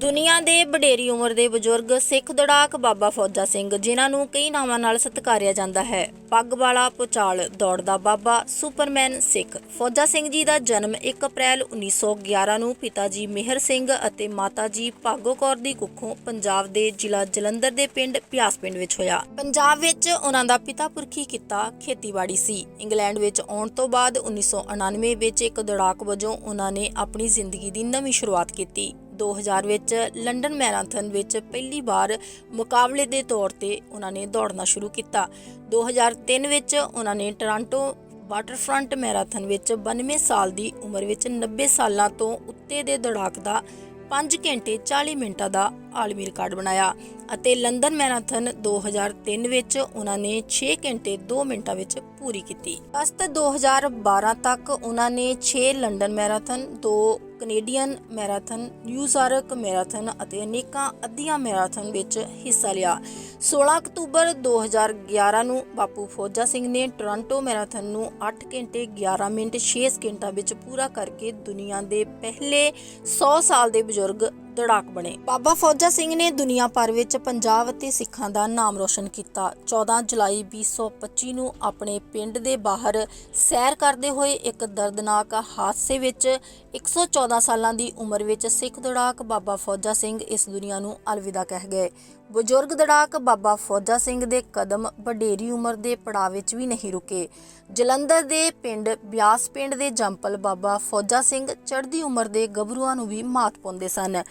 ਦੁਨੀਆ ਦੇ ਵਡੇਰੀ ਉਮਰ ਦੇ ਬਜ਼ੁਰਗ ਸਿੱਖ ਦੜਾਕ ਬਾਬਾ ਫੌਜਾ ਸਿੰਘ, ਜਿਨ੍ਹਾਂ ਨੂੰ ਕਈ ਨਾਵਾਂ ਨਾਲ ਸਤਿਕਾਰਿਆ ਜਾਂਦਾ ਹੈ। ਪੱਗ ਵਾਲਾ ਪੁਚਾਲ ਦੌੜਦਾ ਬਾਬਾ ਸੁਪਰਮੈਨ ਸਿੱਖ। ਫੌਜਾ ਸਿੰਘ ਜੀ ਦਾ ਜਨਮ 1 ਅਪ੍ਰੈਲ 1911 ਨੂੰ ਪਿਤਾ ਜੀ ਮਿਹਰ ਸਿੰਘ ਅਤੇ ਮਾਤਾ ਜੀ ਭਾਗੋ ਕੌਰ ਦੀ ਕੁੱਖੋਂ ਪੰਜਾਬ ਦੇ ਜ਼ਿਲ੍ਹਾ ਜਲੰਧਰ ਦੇ ਪਿੰਡ ਪਿਆਸ ਪਿੰਡ ਵਿੱਚ ਹੋਇਆ। ਪੰਜਾਬ ਵਿੱਚ ਉਹਨਾਂ ਦਾ ਪਿਤਾ ਪੁਰਖੀ ਕਿੱਤਾ ਖੇਤੀਬਾੜੀ ਸੀ। ਇੰਗਲੈਂਡ ਵਿੱਚ ਆਉਣ ਤੋਂ ਬਾਅਦ 1999 ਵਿੱਚ ਇੱਕ ਦੜਾਕ ਵਜੋਂ ਉਹਨਾਂ ਨੇ ਆਪਣੀ ਜ਼ਿੰਦਗੀ ਦੀ ਨਵੀਂ ਸ਼ੁਰੂਆਤ ਕੀਤੀ। 2000 ਵਿੱਚ ਲੰਡਨ ਮੈਰਾਥਨ ਵਿੱਚ ਪਹਿਲੀ ਵਾਰ ਮੁਕਾਬਲੇ ਦੇ ਤੌਰ ਤੇ ਉਹਨਾਂ ਨੇ ਦੌੜਨਾ ਸ਼ੁਰੂ ਕੀਤਾ। 2003 ਵਿੱਚ ਉਹਨਾਂ ਨੇ ਟੋਰਾਂਟੋ ਵਾਟਰਫਰੰਟ ਮੈਰਾਥਨ ਵਿੱਚ 92 ਸਾਲ ਦੀ ਉਮਰ ਵਿੱਚ 90 ਸਾਲਾਂ ਤੋਂ ਉੱਤੇ ਦੇ ਦੌੜਾਕ ਦਾ 5 ਘੰਟੇ 40 ਮਿੰਟਾਂ ਦਾ ਆਲਮੀ ਰਿਕਾਰਡ ਬਣਾਇਆ ਅਤੇ ਲੰਡਨ ਮੈਰਾਥਨ 2003 ਵਿੱਚ ਉਹਨਾਂ ਨੇ 6 ਘੰਟੇ 2 ਮਿੰਟਾਂ ਵਿੱਚ ਪੂਰੀ ਕੀਤੀ। ਅਗਸਤ 2012 ਤੱਕ ਉਹਨਾਂ ਨੇ 6 London marathon 2 Canadian marathon New York marathon ਅਤੇ ਅਨੇਕਾਂ ਅੱਧੀਆਂ ਮੈਰਾਥਨ ਵਿੱਚ ਹਿੱਸਾ ਲਿਆ। 16 ਅਕਤੂਬਰ 2011 ਨੂੰ ਬਾਪੂ ਫੌਜਾ ਸਿੰਘ ਨੇ ਟੋਰਾਂਟੋ ਮੈਰਾਥਨ ਨੂੰ 8 ਘੰਟੇ 11 ਮਿੰਟ 6 ਸਕਿੰਟਾਂ ਵਿੱਚ ਪੂਰਾ ਕਰਕੇ ਦੁਨੀਆ ਦੇ ਪਹਿਲੇ 100 ਸਾਲ ਦੇ ਬਜ਼ੁਰਗ ਦੜਾਕ ਬਣੇ। ਬਾਬਾ ਫੌਜਾ ਸਿੰਘ ਨੇ ਦੁਨੀਆ ਭਰ ਵਿੱਚ ਪੰਜਾਬ ਅਤੇ ਸਿੱਖਾਂ ਦਾ ਨਾਮ ਰੋਸ਼ਨ ਕੀਤਾ। 14 ਜੁਲਾਈ 2025 ਨੂੰ ਆਪਣੇ ਪਿੰਡ ਦੇ ਬਾਹਰ ਸੈਰ ਕਰਦੇ ਹੋਏ ਇੱਕ ਦਰਦਨਾਕ ਹਾਦਸੇ ਵਿੱਚ 114 ਸਾਲਾਂ ਦੀ ਉਮਰ ਵਿੱਚ ਸਿੱਖ ਦੜਾਕ ਬਾਬਾ ਫੌਜਾ ਸਿੰਘ ਇਸ ਦੁਨੀਆ ਨੂੰ ਅਲਵਿਦਾ ਕਹਿ ਗਏ। ਬਜ਼ੁਰਗ ਦੜਾਕ ਬਾਬਾ ਫੌਜਾ ਸਿੰਘ ਦੇ ਕਦਮ ਵਡੇਰੀ ਉਮਰ ਦੇ ਪੜਾਅ ਵਿੱਚ ਵੀ ਨਹੀਂ ਰੁਕੇ। ਜਲੰਧਰ ਦੇ ਪਿੰਡ ਬਿਆਸ ਪਿੰਡ ਦੇ ਜੰਪਲ ਬਾਬਾ ਫੌਜਾ ਸਿੰਘ ਚੜ੍ਹਦੀ ਉਮਰ ਦੇ ਗੱਭਰੂਆਂ ਨੂੰ ਵੀ ਮਾਤ ਪਾਉਂਦੇ ਸਨ।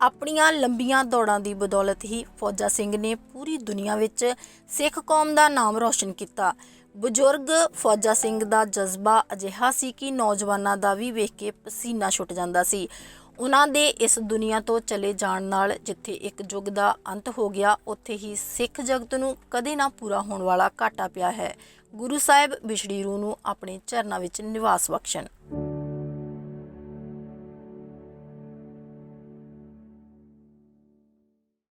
ਆਪਣੀਆਂ ਲੰਬੀਆਂ ਦੌੜਾਂ ਦੀ ਬਦੌਲਤ ਹੀ ਫੌਜਾ ਸਿੰਘ ਨੇ ਪੂਰੀ ਦੁਨੀਆ ਵਿੱਚ ਸਿੱਖ ਕੌਮ ਦਾ ਨਾਮ ਰੌਸ਼ਨ ਕੀਤਾ। ਬਜ਼ੁਰਗ ਫੌਜਾ ਸਿੰਘ ਦਾ ਜਜ਼ਬਾ ਅਜਿਹਾ ਸੀ ਕਿ ਨੌਜਵਾਨਾਂ ਦਾ ਵੀ ਵੇਖ ਕੇ ਪਸੀਨਾ ਛੁੱਟ ਜਾਂਦਾ ਸੀ। ਉਹਨਾਂ ਦੇ ਇਸ ਦੁਨੀਆ ਤੋਂ ਚਲੇ ਜਾਣ ਨਾਲ ਜਿੱਥੇ ਇੱਕ ਯੁੱਗ ਦਾ ਅੰਤ ਹੋ ਗਿਆ, ਉੱਥੇ ਹੀ ਸਿੱਖ ਜਗਤ ਨੂੰ ਕਦੇ ਨਾ ਪੂਰਾ ਹੋਣ ਵਾਲਾ ਘਾਟਾ ਪਿਆ ਹੈ। ਗੁਰੂ ਸਾਹਿਬ ਵਿਛੜੀ ਰੂਹ ਨੂੰ ਆਪਣੇ ਚਰਨਾਂ ਵਿੱਚ ਨਿਵਾਸ ਬਖਸ਼ਣ।